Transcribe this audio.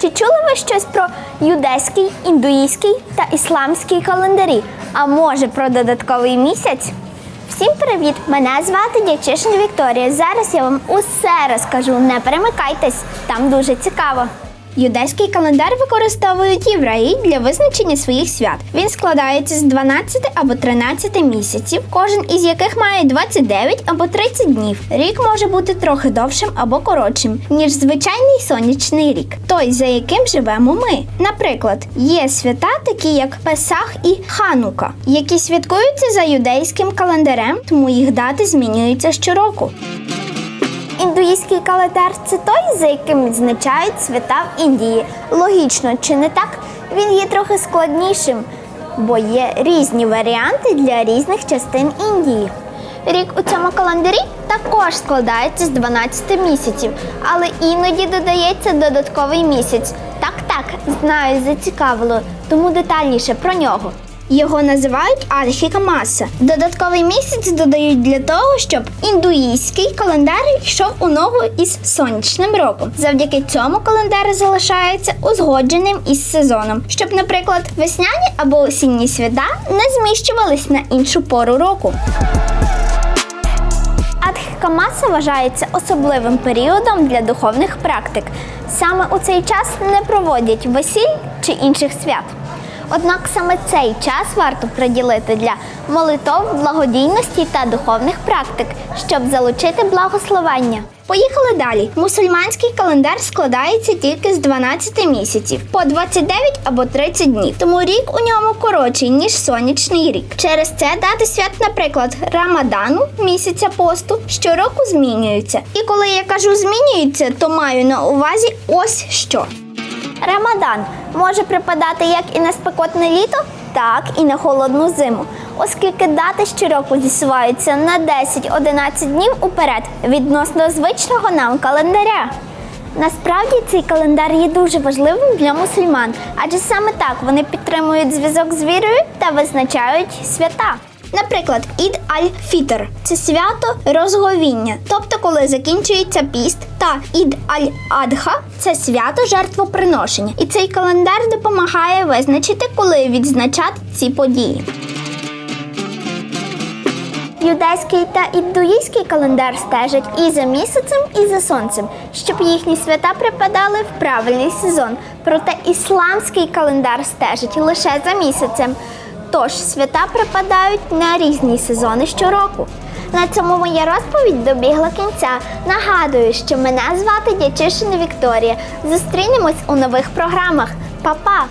Чи чули ви щось про юдейський, індуїзький та ісламський календарі? А може про додатковий місяць? Всім привіт! Мене звати Дячишин Вікторія. Зараз я вам усе розкажу. Не перемикайтесь, там дуже цікаво. Юдейський календар використовують євреї для визначення своїх свят. Він складається з 12 або 13 місяців, кожен із яких має 29 або 30 днів. Рік може бути трохи довшим або коротшим, ніж звичайний сонячний рік, той, за яким живемо ми. Наприклад, є свята, такі як Песах і Ханука, які святкуються за юдейським календарем, тому їх дати змінюються щороку. Індуїзький календар це той, за яким відзначають свята в Індії. Логічно, чи не так? Він є трохи складнішим, бо є різні варіанти для різних частин Індії. Рік у цьому календарі також складається з 12 місяців, але іноді додається додатковий місяць. Так, так, знаю, зацікавило, тому детальніше про нього. Його називають Альхіка Маса. Додатковий місяць додають для того, щоб індуїзький календар йшов у ногу із сонячним роком. Завдяки цьому календар залишається узгодженим із сезоном, щоб, наприклад, весняні або осінні свята не зміщувались на іншу пору року. Адхікамаса вважається особливим періодом для духовних практик. Саме у цей час не проводять весіль чи інших свят. Однак саме цей час варто приділити для молитов, благодійності та духовних практик, щоб залучити благословення. Поїхали далі. Мусульманський календар складається тільки з 12 місяців по 29 або 30 днів. Тому рік у ньому коротший ніж сонячний рік. Через це дати свят, наприклад, Рамадану, місяця посту, щороку змінюються. І коли я кажу змінюються, то маю на увазі ось що. Рамадан може припадати як і на спекотне літо, так і на холодну зиму, оскільки дати щороку зісуваються на 10-11 днів уперед відносно звичного нам календаря. Насправді цей календар є дуже важливим для мусульман, адже саме так вони підтримують зв'язок з вірою та визначають свята. Наприклад, Ід аль-Фітр це свято розговіння, тобто коли закінчується піст, та Ід аль-Адха це свято жертвоприношення. І цей календар допомагає визначити, коли відзначати ці події. Юдейський та індуїзький календар стежать і за місяцем, і за сонцем, щоб їхні свята припадали в правильний сезон. Проте ісламський календар стежить лише за місяцем. Тож свята припадають на різні сезони щороку. На цьому моя розповідь добігла кінця. Нагадую, що мене звати Дячишина Вікторія. Зустрінемось у нових програмах. Па-па!